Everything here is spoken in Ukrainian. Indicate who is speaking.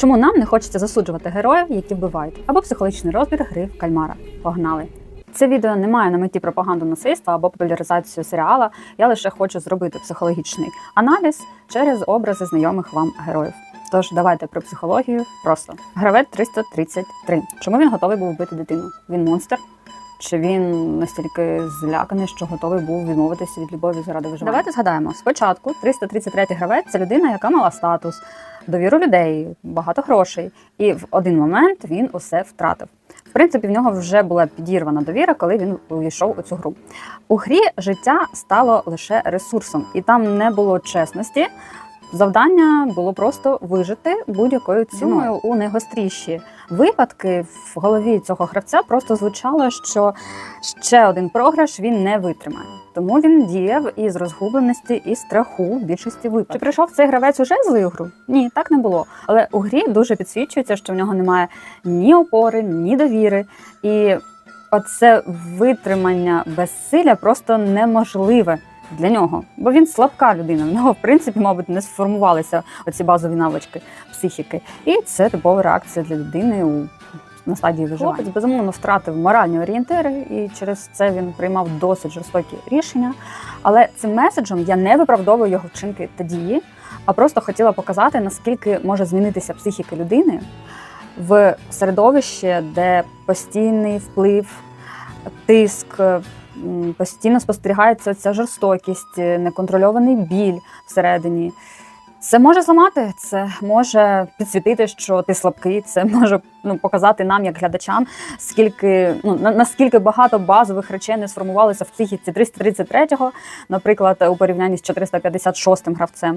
Speaker 1: Чому нам не хочеться засуджувати героїв, які вбивають, або психологічний розбір гри в кальмара? Погнали! Це відео не має на меті пропаганду насильства або популяризацію серіала. Я лише хочу зробити психологічний аналіз через образи знайомих вам героїв. Тож давайте про психологію просто. Гравець 333. Чому він готовий був вбити дитину? Він монстр? Чи він настільки зляканий, що готовий був відмовитися від любові заради виживання? Давайте згадаємо. Спочатку 333 гравець це людина, яка мала статус, довіру людей, багато грошей. І в один момент він усе втратив. В принципі, в нього вже була підірвана довіра, коли він увійшов у цю гру. У грі життя стало лише ресурсом, і там не було чесності. Завдання було просто вижити будь-якою ціною у найгостріші випадки в голові цього гравця просто звучало, що ще один програш він не витримає. Тому він діяв із розгубленості і страху в більшості випадків. Чи прийшов цей гравець уже злий у гру? Ні, так не було. Але у грі дуже підсвічується, що в нього немає ні опори, ні довіри. І оце витримання безсилля просто неможливе для нього, бо він слабка людина. В нього, в принципі, мабуть, не сформувалися оці базові навички психіки. І це типова реакція для людини у на стадії виживання. Хлопець, безумовно втратив моральні орієнтири, і через це він приймав досить жорстокі рішення. Але цим меседжем я не виправдовую його вчинки та дії, а просто хотіла показати, наскільки може змінитися психіка людини в середовище, де постійний вплив, тиск. Постійно спостерігається ця жорстокість, неконтрольований біль всередині. Це може зламати, це може підсвітити, що ти слабкий. Це може ну, показати нам, як глядачам, скільки ну на- наскільки багато базових речей не сформувалося в психіці 333-го, наприклад, у порівнянні з 456-м гравцем.